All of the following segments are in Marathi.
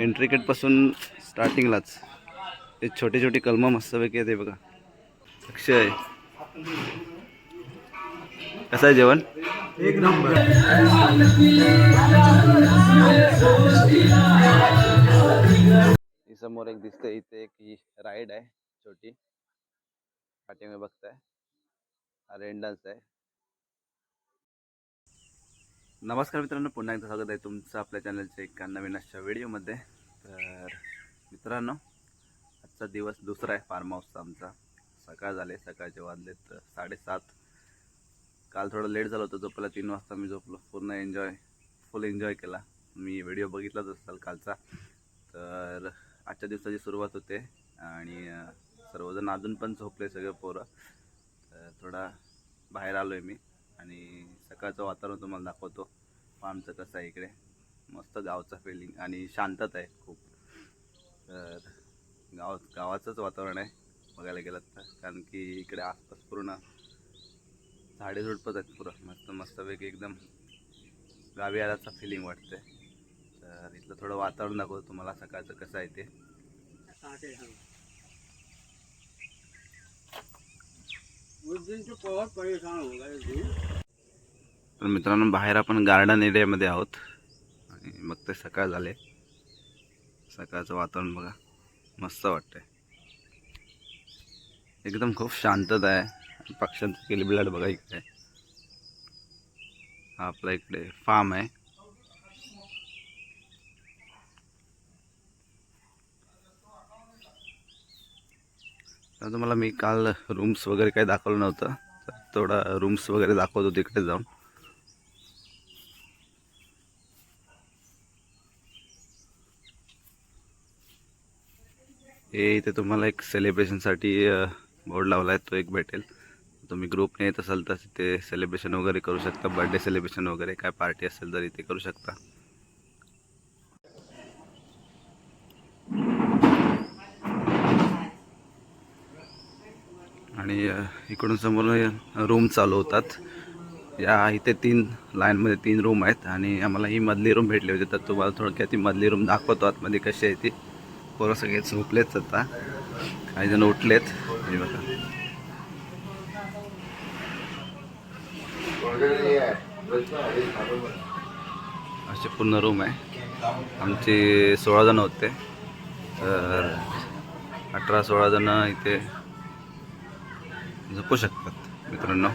एंट्री पासून स्टार्टिंगलाच ते छोटे छोटे कलम मस्तपैकी आहे ते बघा अक्षय कसं आहे जेवण? एक नंबर. समोर एक दिसते इथे एक ही राईड आहे छोटी. पाठीमागे बघताय. हा रेन डान्स आहे. नमस्कार मित्रांनो पुन्हा एकदा स्वागत आहे तुमचं आपल्या चॅनलच्या एका नवीन अशा व्हिडिओमध्ये. तर मित्रांनो आजचा दिवस दुसरा आहे फार्म हाऊसचा आमचा. सकाळ झाले सकाळचे वाजलेत साडेसात. काल थोडं लेट झालं होतं झोपायला तीन वाजता मी झोपलो. पूर्ण एन्जॉय फुल एन्जॉय केला. मी व्हिडिओ बघितलाच असाल कालचा. तर आजच्या दिवसाची सुरुवात होते आणि सर्वजण अजून पण झोपले सगळे पोरं. थोडा बाहेर आलो आहे मी आणि सकाळचं वातावरण तुम्हाला दाखवतो. फार्मचं कसं आहे इकडे? मस्त गावचं फिलिंग आणि शांतता आहे खूप. तर गाव गावाचंच वातावरण आहे बघायला गेलं तर. कारण की इकडे आसपास पूर्ण झाडे झुडपत आहेत पुरं. मस्त मस्तपैकी एकदम गावी आल्याचा फिलिंग वाटते तर इथलं थोडं वातावरण दाखवतो तुम्हाला सकाळचं कसं आहे ते. तर मित्रांनो बाहेर आपण गार्डन एरियामध्ये आहोत. आणि मग ते सकाळ झाले. सकाळचं वातावरण बघा मस्त वाटतंय. एकदम खूप शांतता आहे. पक्ष्यांचं किलबिलाट बघा इकडे. हा आपला इकडे फार्म आहे. तर तुम्हाला मी काल रूम्स वगैरे काही दाखवलं नव्हतं. तर थोडा रूम्स वगैरे दाखवतो तिकडे जाऊन. हे इथे तुम्हाला एक सेलिब्रेशनसाठी बोर्ड लावला आहे तो एक भेटेल. तुम्ही ग्रुपने येत असाल तर तिथे सेलिब्रेशन वगैरे करू शकता बर्थडे सेलिब्रेशन वगैरे काय पार्टी असेल तर इथे करू शकता. आणि इकडून समोर रूम चालू होतात या इथे तीन लाईनमध्ये तीन रूम आहेत आणि आम्हाला ही मधली रूम भेटली होती. तर तुम्हाला थोडक्यात ती मधली रूम दाखवतो आतमध्ये कशी आहे ती. पोरं सगळे झोपलेत आता. काही जण उठलेत. हे बघा. असे पूर्ण रूम आहे. आमचे सोळा जण होते. तर अठरा सोळा जण इथे झोपू शकतात मित्रांनो.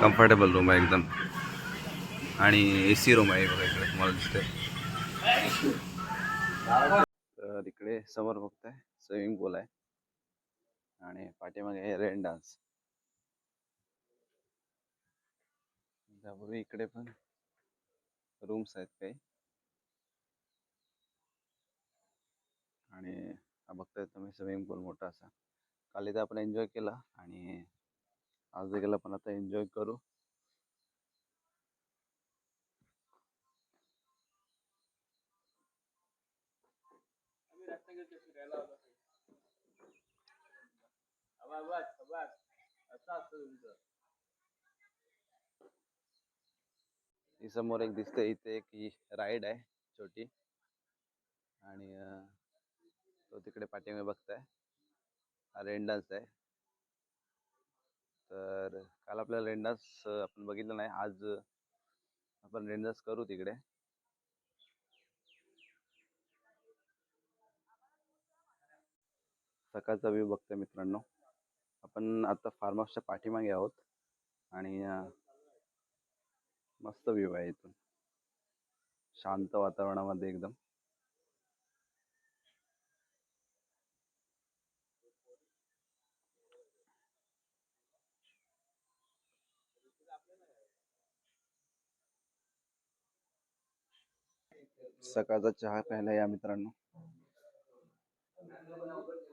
कम्फर्टेबल रूम आहे एकदम. आणि ए सी रूम आहे बघा इकडे तुम्हाला दिसते तर इकडे समोर बघताय स्विमिंग पूल आहे. आणि पाठीमागे रेन डान्स त्यापूर्वी इकडे पण रूम्स आहेत काही. आणि बघताय तुम्ही स्विमिंग पूल मोठा असा. काल इथे आपण एन्जॉय केला आणि आज गेला पण आता एन्जॉय करू. ही समोर एक दिसते इथे एक ही राईड आहे छोटी. आणि तो तिकडे पाठीमागे बघताय. हा रेन डान्स आहे. तर काल आपल्याला रेन डान्स आपण बघितलं नाही. आज आपण रेन डान्स करू तिकडे. सकाळचा व्ह्यू बघतोय मित्रांनो. आपण आता फार्म हाऊसच्या पाठीमागे आहोत आणि मस्त व्ह्यू आहे इथून. शांत वातावरणामध्ये एकदम. सकाळचा चहा प्यायला या मित्रांनो.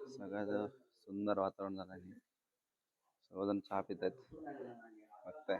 सकाळचं सुंदर वातावरण झालं आहे. सर्वजण चहा पित आहेत. बघताय.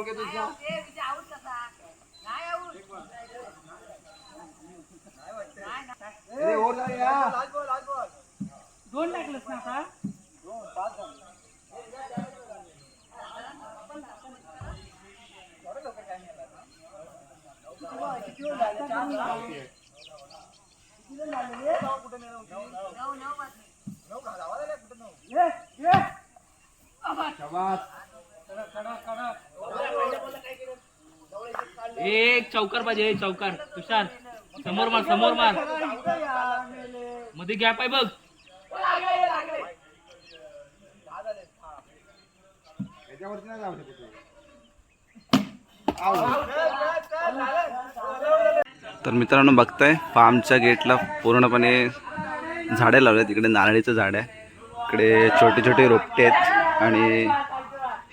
नागेश जाधव दोन टाकलंस ना आता? एक चौकार पाहिजे एक चौकार. तुषार समोर मार समोर मार. मध्ये गॅप आहे बघ. तर मित्रांनो बघताय फार्मच्या गेटला पूर्णपणे झाडे लावले तिकडे नारळीचं झाड आहे. इकडे छोटे छोटे रोपटे आहेत. आणि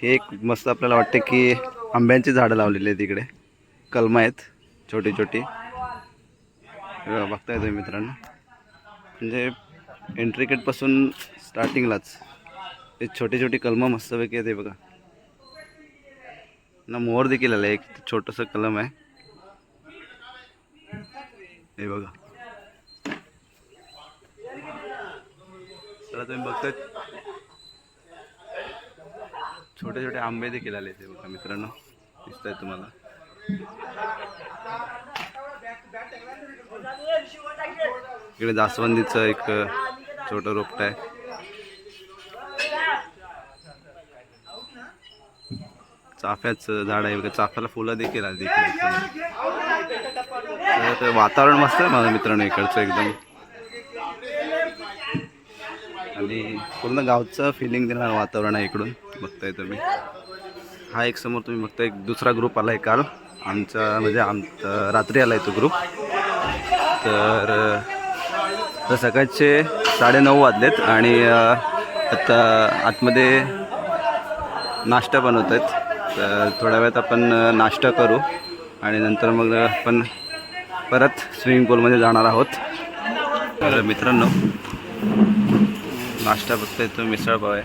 हे एक मस्त आपल्याला वाटते की आंब्यांची झाडं लावलेली आहेत तिकडे कलमं आहेत छोटी छोटी. बघताय तुम्ही मित्रांनो. म्हणजे एंट्री गेटपासून स्टार्टिंगलाच हे छोटी छोटी कलमं मस्तपैकी आहेत हे बघा. ना मोर देखील आलं एक छोटंसं कलम आहे. हे बघा. चला तुम्ही बघताय. छोटे छोटे आंबे देखील आले ते बघा मित्रांनो. दिसत आहेत तुम्हाला. इकडे जास्वंदीचं एक छोटं रोपट आहे. चाफ्याचं झाड आहे चाफ्याला फुलं देखील आली देखील तर वातावरण मस्त आहे माझ्या मित्रांनो इकडचं एकदम. आणि पूर्ण गावचं फिलिंग देणार वातावरण आहे इकडून बघताय तुम्ही. हा एक समोर तुम्ही बघताय एक दुसरा ग्रुप आला आहे काल. आमचा म्हणजे आम रात्री आला आहे तो ग्रुप तर तर सकाळचे साडेनऊ वाजलेत आणि आता आतमध्ये नाश्ता बनवत आहेत तर थोड्या वेळात आपण नाश्ता करू आणि नंतर मग आपण परत स्विमिंग पूलमध्ये जाणार आहोत. तर मित्रांनो नाश्ता बघतोय तो मिसळ पाव आहे.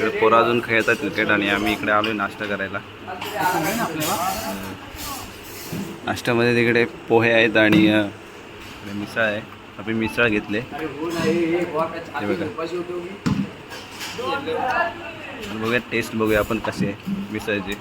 इकडे पोरं अजून खेळतात क्रिकेट आणि आम्ही इकडे आलो नाश्ता करायला. नाश्त्यामध्ये तिकडे पोहे आहेत आणि मिसळ आहे. आपण मिसळ घेतले. बघूया टेस्ट बघूया आपण कसे मिसळचे.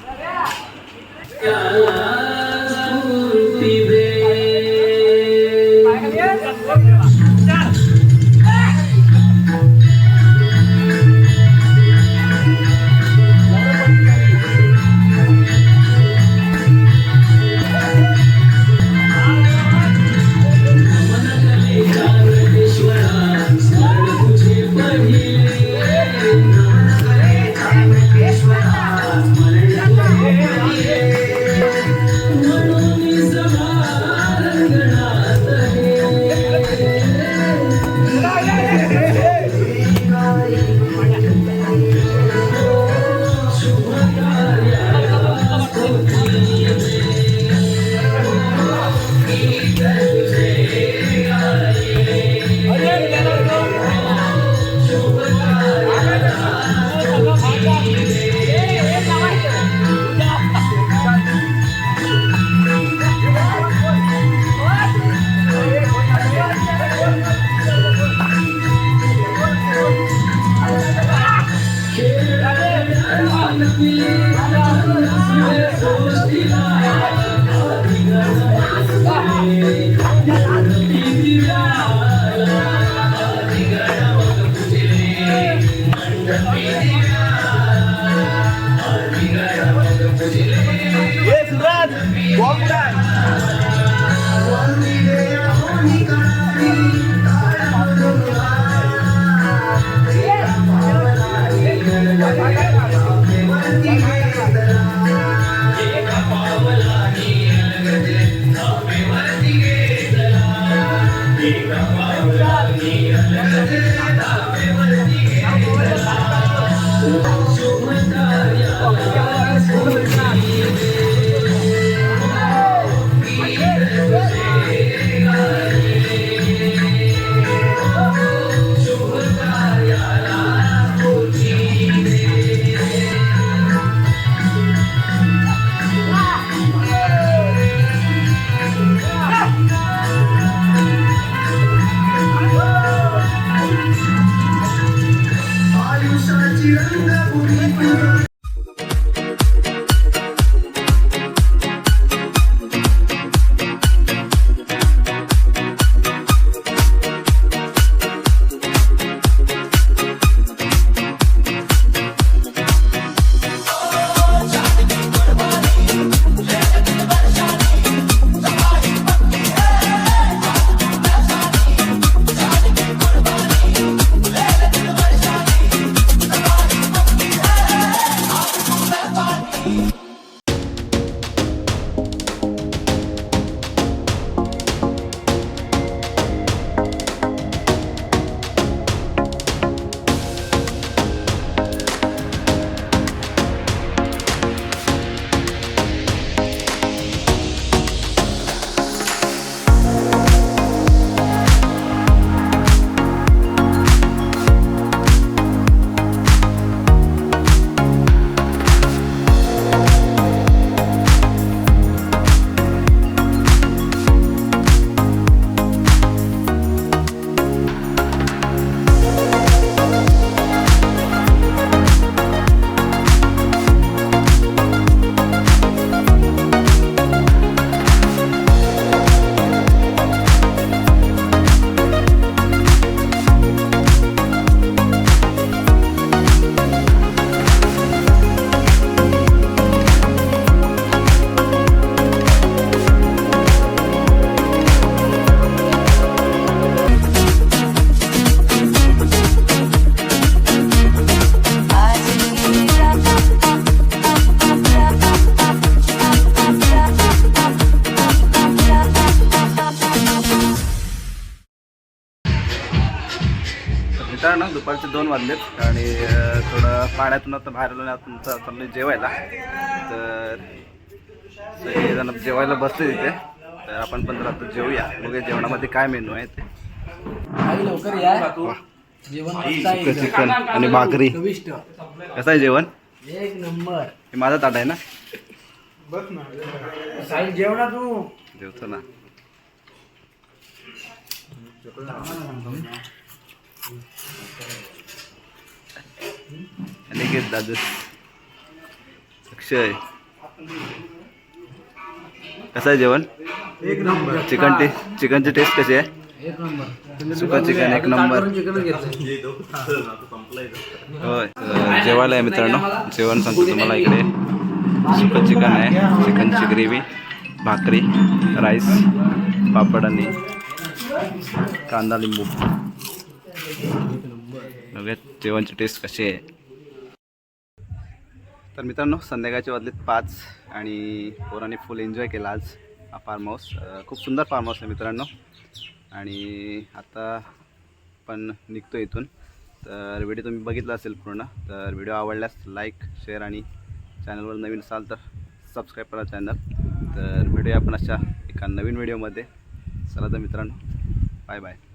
दोन वाजलेत आणि थोडं पाण्यातून आता बाहेर आलो आणि तुमचं चाललोय जेवायला. तर सगळेजण जेवायला बसले तिथे. तर आपण पण जरा आता जेवूया बघूया जेवणामध्ये काय मेनू आहे ते. लवकर चिकन आणि भाकरी. कसं आहे जेवण? एक नंबर. हे माझा ताट आहे ना? साई जेवणा तू. जेवतो ना. अनिकेत दादू अक्षय. कसं आहे जेवण? एक नंबर. चिकन टेस्ट चिकनची टेस्ट कशी आहे? एक नंबर. सुकं चिकन एक नंबर. होय जेवायला आहे मित्रांनो. जेवण सांगतो तुम्हाला इकडे. सुकं चिकन आहे. चिकनची ग्रेव्ही भाकरी राईस पापड आणि कांदा लिंबू. बघूयात जेवणची टेस्ट कशी आहे. तर मित्रांनो संध्याकाळचे वाजलेत पाच आणि पोरांनी फुल एन्जॉय केला आज हा फार्म हाऊस खूप सुंदर फार्म हाऊस आहे मित्रांनो. आणि आता पण निघतो इथून. तर व्हिडिओ तुम्ही बघितला असेल पूर्ण तर व्हिडिओ आवडल्यास लाईक शेअर आणि चॅनलवर नवीन असाल तर सबस्क्राईब करा चॅनल तर व्हिडिओ आपण अशा एका नवीन व्हिडिओमध्ये चला तर मित्रांनो बाय बाय